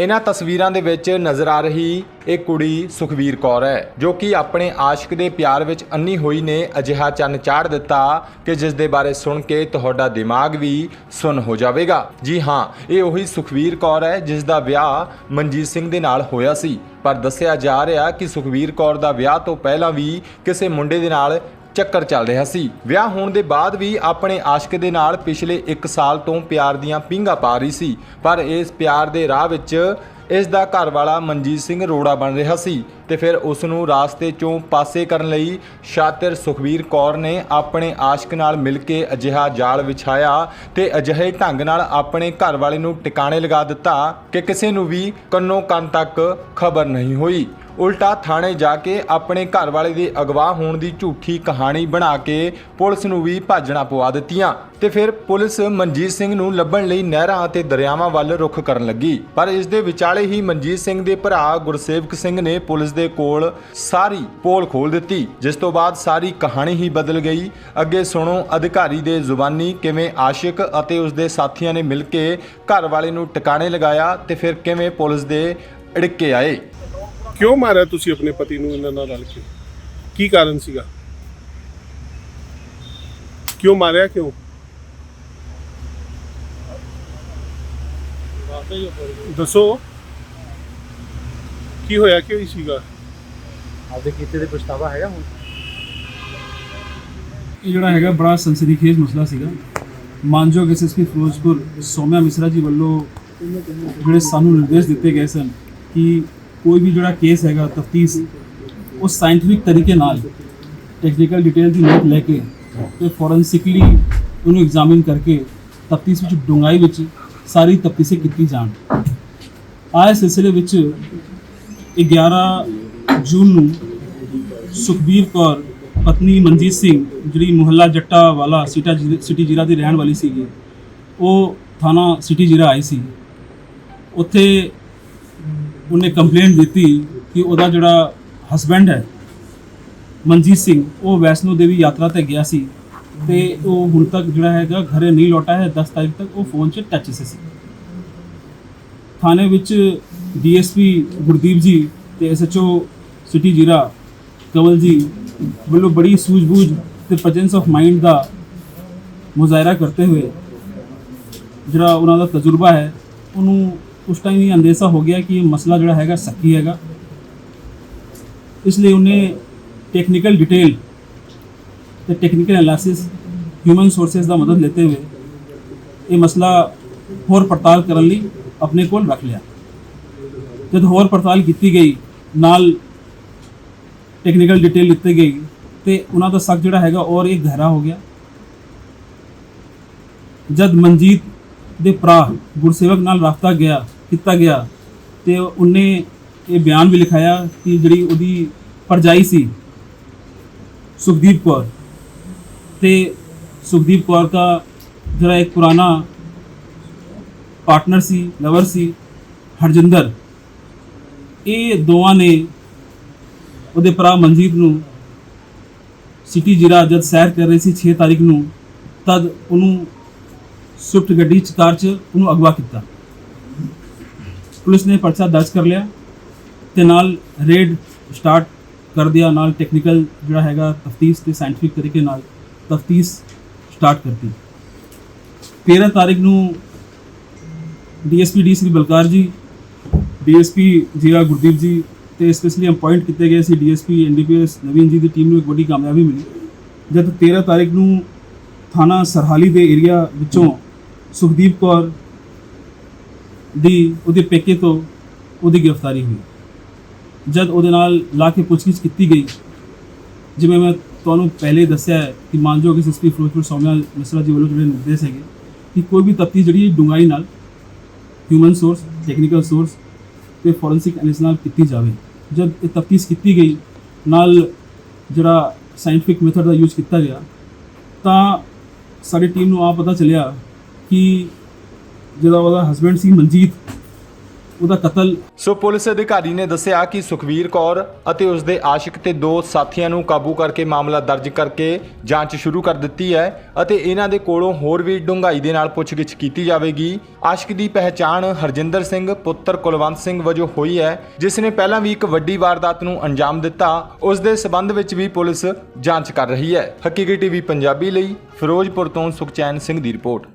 ਇਹਨਾਂ ਤਸਵੀਰਾਂ ਦੇ ਵਿੱਚ ਨਜ਼ਰ ਆ ਰਹੀ ਇਹ ਕੁੜੀ ਸੁਖਵੀਰ ਕੌਰ ਹੈ, ਜੋ ਕਿ ਆਪਣੇ ਆਸ਼ਿਕ ਦੇ ਪਿਆਰ ਵਿੱਚ ਅੰਨੀ ਹੋਈ ਨੇ। ਅਜਿਹਾ ਚੰਨ ਚਾੜ ਦਿੱਤਾ ਕਿ ਜਿਸ ਦੇ ਬਾਰੇ ਸੁਣ ਕੇ ਤੁਹਾਡਾ ਦਿਮਾਗ ਵੀ ਸੁਨ ਹੋ ਜਾਵੇਗਾ। ਜੀ ਹਾਂ, ਇਹ ਉਹੀ ਸੁਖਵੀਰ ਕੌਰ ਹੈ ਜਿਸ ਦਾ ਵਿਆਹ ਮਨਜੀਤ ਸਿੰਘ ਦੇ ਨਾਲ ਹੋਇਆ ਸੀ। ਪਰ ਦੱਸਿਆ ਜਾ ਰਿਹਾ ਕਿ ਸੁਖਵੀਰ ਕੌਰ ਦਾ ਵਿਆਹ ਤੋਂ ਪਹਿਲਾਂ ਵੀ ਕਿਸੇ ਮੁੰਡੇ ਦੇ ਨਾਲ ਚੱਕਰ ਚੱਲ ਰਿਹਾ ਸੀ। ਵਿਆਹ ਹੋਣ ਦੇ ਬਾਅਦ ਵੀ ਆਪਣੇ ਆਸ਼ਕ ਦੇ ਨਾਲ ਪਿਛਲੇ 1 ਸਾਲ ਤੋਂ ਪਿਆਰ ਦੀਆਂ ਪਿੰਗਾ ਪਾ ਰਹੀ ਸੀ। ਪਰ ਇਸ ਪਿਆਰ ਦੇ ਰਾਹ ਵਿੱਚ ਇਸ ਦਾ ਘਰ ਵਾਲਾ ਮਨਜੀਤ ਸਿੰਘ ਰੋੜਾ ਬਣ ਰਿਹਾ ਸੀ ਤੇ ਫਿਰ ਉਸ ਨੂੰ ਰਾਸਤੇ ਚੋਂ ਪਾਸੇ ਕਰਨ ਲਈ ਸ਼ਾਤਿਰ ਸੁਖਵੀਰ ਕੌਰ ਨੇ ਆਪਣੇ ਆਸ਼ਕ ਨਾਲ ਮਿਲ ਕੇ ਅਜਿਹਾ ਜਾਲ ਵਿਛਾਇਆ ਤੇ ਅਜਿਹੇ ਢੰਗ ਨਾਲ ਆਪਣੇ ਘਰ ਵਾਲੇ ਨੂੰ ਟਿਕਾਣੇ ਲਗਾ ਦਿੱਤਾ ਕਿ ਕਿਸੇ ਨੂੰ ਵੀ ਕੰਨੋਂ ਕੰਨ ਤੱਕ ਖਬਰ ਨਹੀਂ ਹੋਈ। ਉਲਟਾ ਥਾਣੇ ਜਾ ਕੇ ਆਪਣੇ ਘਰ ਵਾਲੇ ਦੇ ਅਗਵਾ ਹੋਣ ਦੀ ਝੂਠੀ ਕਹਾਣੀ ਬਣਾ ਕੇ ਪੁਲਿਸ ਨੂੰ ਵੀ ਭਾਜਣਾ ਪਵਾ ਦਿੱਤੀਆਂ ਤੇ ਫਿਰ ਪੁਲਿਸ ਮਨਜੀਤ ਸਿੰਘ ਨੂੰ ਲੱਭਣ ਲਈ ਨਹਿਰਾਂ ਅਤੇ ਦਰਿਆਵਾਂ ਵੱਲ ਰੁਖ ਕਰਨ ਲੱਗੀ। ਪਰ ਇਸ ਦੇ ਵਿਚਾਲੇ ਹੀ ਮਨਜੀਤ ਸਿੰਘ ਦੇ ਭਰਾ ਗੁਰਸੇਵਕ ਸਿੰਘ ਨੇ ਪੁਲਿਸ ਦੇ ਕੋਲ ਸਾਰੀ ਪੋਲ ਖੋਲ ਦਿੱਤੀ, ਜਿਸ ਤੋਂ ਬਾਅਦ ਸਾਰੀ ਕਹਾਣੀ ਹੀ ਬਦਲ ਗਈ। ਅੱਗੇ ਸੁਣੋ ਅਧਿਕਾਰੀ ਦੇ ਜ਼ੁਬਾਨੀ ਕਿਵੇਂ ਆਸ਼ਿਕ ਅਤੇ ਉਸ ਦੇ ਸਾਥੀਆਂ ਨੇ ਮਿਲ ਕੇ ਘਰ ਵਾਲੇ ਨੂੰ ਟਿਕਾਣੇ ਲਗਾਇਆ ਤੇ ਫਿਰ ਕਿਵੇਂ ਪੁਲਿਸ ਦੇ ਅੜਿੱਕੇ ਆਏ। ਕਿਉਂ ਮਾਰਿਆ ਤੁਸੀਂ ਆਪਣੇ ਪਤੀ ਨੂੰ ਇਹਨਾਂ ਨਾਲ ਰਲ ਕੇ? ਕੀ ਕਾਰਨ ਸੀਗਾ? ਕਿਉਂ ਮਾਰਿਆ ਕਿਉਂ? ਦੱਸੋ। ਕੀ ਹੋਇਆ ਕੀ ਸੀਗਾ? ਆਪਦੇ ਕੀਤੇ ਦੇ ਪਛਤਾਵਾ ਹੈਗਾ ਹੁਣ? ਇਹ ਜਿਹੜਾ ਹੈਗਾ ਬੜਾ ਸੰਸਦੀਖੇਜ ਮਸਲਾ ਸੀਗਾ। ਮਾਨਯੋਗ ਐਸਐਸਪੀ ਫਿਰੋਜ਼ਪੁਰ ਸੋਮਿਆ ਮਿਸਰਾ ਜੀ ਵੱਲੋਂ ਜਿਹੜੇ ਸਾਨੂੰ ਨਿਰਦੇਸ਼ ਦਿੱਤੇ ਗਏ ਸਨ ਕਿ ਕੋਈ ਵੀ ਜਿਹੜਾ ਕੇਸ ਹੈਗਾ, ਤਫਤੀਸ਼, ਉਹ ਸਾਇੰਟਿਫਿਕ ਤਰੀਕੇ ਨਾਲ ਟੈਕਨੀਕਲ ਡਿਟੇਲ ਦੀ ਨੋਟ ਲੈ ਕੇ ਤੇ ਫੋਰੈਂਸਿਕਲੀ ਉਹਨੂੰ ਐਗਜ਼ਾਮਿਨ ਕਰਕੇ ਤਫਤੀਸ਼ ਵਿੱਚ, ਡੂੰਘਾਈ ਵਿੱਚ ਸਾਰੀ ਤਫਤੀਸ਼ ਕੀਤੀ ਜਾਣ। ਆਏ ਸਿਲਸਿਲੇ ਵਿੱਚ 11 ਜੂਨ ਨੂੰ ਸੁਖਬੀਰ ਕੌਰ, ਪਤਨੀ ਮਨਜੀਤ ਸਿੰਘ, ਜਿਹੜੀ ਮੁਹੱਲਾ ਜੱਟਾ ਵਾਲਾ ਸਿਟਾ ਜੀ- ਸਿਟੀ ਜੀਰਾ ਦੀ ਰਹਿਣ ਵਾਲੀ ਸੀਗੀ, ਉਹ ਥਾਣਾ ਸਿਟੀ ਜੀਰਾ ਆਈ ਸੀ। ਉੱਥੇ ਉਹਨੇ ਕੰਪਲੇਂਟ ਦਿੱਤੀ ਕਿ ਉਹਦਾ ਜਿਹੜਾ ਹਸਬੈਂਡ ਹੈ, ਮਨਜੀਤ ਸਿੰਘ, ਉਹ ਵੈਸ਼ਨੋ ਦੇਵੀ ਯਾਤਰਾ ਤੇ ਗਿਆ ਸੀ ਤੇ ਉਹ ਹੁਣ ਤੱਕ ਜਿਹੜਾ ਹੈਗਾ ਘਰੇ ਨਹੀਂ ਲੌਟਾ ਹੈ 10 ਤਾਰੀਖ ਤੱਕ ਉਹ ਫੋਨ 'ਚ ਟੱਚ ਸੀ। ਥਾਣੇ ਵਿੱਚ ਡੀਐਸਪੀ ਗੁਰਦੀਪ ਜੀ ਤੇ ਐਸਐਚਓ ਸਿਟੀ ਜੀਰਾ ਕਮਲ ਜੀ ਵੱਲੋਂ ਬੜੀ ਸੂਝ-ਬੂਝ ਤੇ ਪ੍ਰੈਜ਼ੈਂਸ ਆਫ ਮਾਈਂਡ ਦਾ ਮੁਜ਼ਾਹਰਾ ਕਰਦੇ ਹੋਏ ਜਿਹੜਾ ਉਹਨਾਂ ਦਾ ਤਜਰਬਾ ਹੈ, ਉਹਨੂੰ ਉਸ ਟਾਈਮ ਹੀ ਅੰਦੇਸ਼ਾ ਹੋ ਗਿਆ ਕਿ ਇਹ ਮਸਲਾ ਜਿਹੜਾ ਹੈਗਾ ਸੱਚੀ ਹੈਗਾ। ਇਸ ਲਈ ਉਹਨੇ ਟੈਕਨੀਕਲ ਡਿਟੇਲ ਤੇ ਟੈਕਨੀਕਲ ਐਨਾਲਿਸਿਸ ਹਿਊਮਨ ਸੋਰਸਸ ਦਾ ਮਦਦ ਲੈਤੇ ਹੋਏ ਇਹ ਮਸਲਾ ਹੋਰ ਪੜਤਾਲ ਕਰਨ ਲਈ ਆਪਣੇ ਕੋਲ ਰੱਖ ਲਿਆ। ਜਦ ਹੋਰ ਪੜਤਾਲ ਕੀਤੀ ਗਈ, ਨਾਲ ਟੈਕਨੀਕਲ ਡਿਟੇਲ ਲਿੱਤੀ ਗਈ ਤੇ ਉਹਨਾਂ ਦਾ ਸ਼ੱਕ ਜਿਹੜਾ ਹੈਗਾ ਔਰ ਇਹ ਗਹਿਰਾ ਹੋ ਗਿਆ। ਜਦ ਮਨਜੀਤ ਦੇ ਭਰਾ ਗੁਰਸੇਵਕ ਨਾਲ ਰਾਬਤਾ ਗਿਆ ਕੀਤਾ ਗਿਆ ਤੇ ਉਹਨੇ ਇਹ ਬਿਆਨ ਵੀ ਲਿਖਾਇਆ ਕਿ ਜਿਹੜੀ ਉਹਦੀ ਪਰਜਾਈ ਸੀ ਸੁਖਦੀਪ ਕੌਰ। ਤੇ ਸੁਖਦੀਪ ਕੌਰ ਦਾ ਜਿਹੜਾ ਇੱਕ ਪੁਰਾਣਾ ਪਾਰਟਨਰ ਸੀ ਲਵਰ ਸੀ, ਹਰਜਿੰਦਰ। ਇਹ ਦੋਵਾਂ ਨੇ ਉਹਦੇ ਭਰਾ ਮਨਜੀਤ ਨੂੰ ਸਿਟੀ ਜੀਰਾ ਜਦ ਸੈਰ ਕਰ ਰਹੀ ਸੀ 6 ਤਾਰੀਖ ਨੂੰ, ਤਦ ਉਹਨੂੰ ਸਵਿਫਟ ਗੱਡੀ ਚ, ਕਾਰ ਚ ਉਹਨੂੰ ਅਗਵਾ ਕੀਤਾ। ਪੁਲਿਸ ਨੇ ਪਰਚਾ ਦਰਜ ਕਰ ਲਿਆ ਤੇ ਨਾਲ ਰੇਡ ਸਟਾਰਟ ਕਰ ਦਿਆ, ਨਾਲ ਟੈਕਨੀਕਲ ਜਿਹੜਾ ਹੈਗਾ ਤਫਤੀਸ਼ ਤੇ ਸਾਇੰਟਿਫਿਕ ਤਰੀਕੇ ਨਾਲ ਤਫਤੀਸ਼ ਸਟਾਰਟ ਕਰਤੀ। 13 ਤਾਰੀਖ ਨੂੰ ਡੀਐਸਪੀ ਡੀ ਸ੍ਰੀ ਬਲਕਾਰ ਜੀ, ਡੀਐਸਪੀ ਜੀਰਾ ਗੁਰਦੀਪ ਜੀ ਤੇ ਸਪੈਸ਼ਲੀ ਅਪਾਇੰਟ ਕੀਤੇ ਗਏ ਸੀ ਡੀਐਸਪੀ ਐਨਡੀਪੀਐਸ ਨਵੀਨ ਜੀ ਦੀ ਟੀਮ ਨੂੰ ਇੱਕ ਵੱਡੀ ਕਾਮਯਾਬੀ ਮਿਲੀ। ਜਦ 13 ਤਾਰੀਖ ਨੂੰ ਥਾਣਾ ਸਰਹਾਲੀ ਦੇ ਏਰੀਆ ਵਿੱਚੋਂ ਸੁਖਦੀਪ ਕੌਰ ਦੀ, ਉਹਦੇ ਪੇਕੇ ਤੋਂ ਉਹਦੀ ਗ੍ਰਿਫਤਾਰੀ ਹੋਈ। ਜਦ ਉਹਦੇ ਨਾਲ ਲਾ ਕੇ ਪੁੱਛਗਿੱਛ ਕੀਤੀ ਗਈ, ਜਿਵੇਂ ਮੈਂ ਤੁਹਾਨੂੰ ਪਹਿਲੇ ਦੱਸਿਆ ਹੈ ਕਿ ਮਾਨਯੋਗ ਐਸਐਸਪੀ ਫਿਰੋਜ਼ਪੁਰ ਸੌਮਿਆ ਮਿਸਰਾ ਜੀ ਵੱਲੋਂ ਜਿਹੜੇ ਨਿਰਦੇਸ਼ ਹੈਗੇ ਕਿ ਕੋਈ ਵੀ ਤਫਤੀਸ਼ ਜਿਹੜੀ ਡੂੰਘਾਈ ਨਾਲ ਹਿਊਮਨ ਸੋਰਸ ਟੈਕਨੀਕਲ ਸੋਰਸ ਤੇ ਫੋਰੈਂਸਿਕ ਐਨਾਲਿਸਿਸ ਨਾਲ ਕੀਤੀ ਜਾਵੇ। ਜਦ ਇਹ ਤਫਤੀਸ਼ ਕੀਤੀ ਗਈ, ਨਾਲ ਜਿਹੜਾ ਸਾਇੰਟਿਫਿਕ ਮੈਥਡ ਦਾ ਯੂਜ਼ ਕੀਤਾ ਗਿਆ, ਤਾਂ ਸਾਡੀ ਟੀਮ ਨੂੰ ਆ ਪਤਾ ਚੱਲਿਆ ਕਿ ਜਿਹੜਾ ਉਹਦਾ ਹਸਬੰਡ ਸੀ ਮਨਜੀਤ, ਉਹਦਾ ਕਤਲ। ਸੋ ਪੁਲਿਸ ਅਧਿਕਾਰੀ ਨੇ ਦੱਸਿਆ ਕਿ ਸੁਖਵੀਰ ਕੌਰ ਅਤੇ ਉਸ ਦੇ ਆਸ਼ਿਕ ਤੇ ਦੋ ਸਾਥੀਆਂ ਨੂੰ ਕਾਬੂ ਕਰਕੇ ਮਾਮਲਾ ਦਰਜ ਕਰਕੇ ਜਾਂਚ ਸ਼ੁਰੂ ਕਰ ਦਿੱਤੀ ਹੈ ਅਤੇ ਇਹਨਾਂ ਦੇ ਕੋਲੋਂ ਹੋਰ ਵੀ ਡੂੰਘਾਈ ਦੇ ਨਾਲ ਪੁੱਛਗਿੱਛ ਕੀਤੀ ਜਾਵੇਗੀ। ਆਸ਼ਿਕ ਦੀ ਪਹਿਚਾਣ ਹਰਜਿੰਦਰ ਸਿੰਘ, ਪੁੱਤਰ ਕੁਲਵੰਤ ਸਿੰਘ ਵਜੋਂ ਹੋਈ ਹੈ, ਜਿਸ ਨੇ ਪਹਿਲਾਂ ਵੀ ਇੱਕ ਵੱਡੀ ਵਾਰਦਾਤ ਨੂੰ ਅੰਜਾਮ ਦਿੱਤਾ। ਉਸ ਦੇ ਸਬੰਧ ਵਿੱਚ ਵੀ ਪੁਲਿਸ ਜਾਂਚ ਕਰ ਰਹੀ ਹੈ। ਹਕੀਕੀ ਟੀਵੀ ਪੰਜਾਬੀ ਲਈ ਫਿਰੋਜ਼ਪੁਰ ਤੋਂ ਸੁਖਚੈਨ ਸਿੰਘ ਦੀ ਰਿਪੋਰਟ।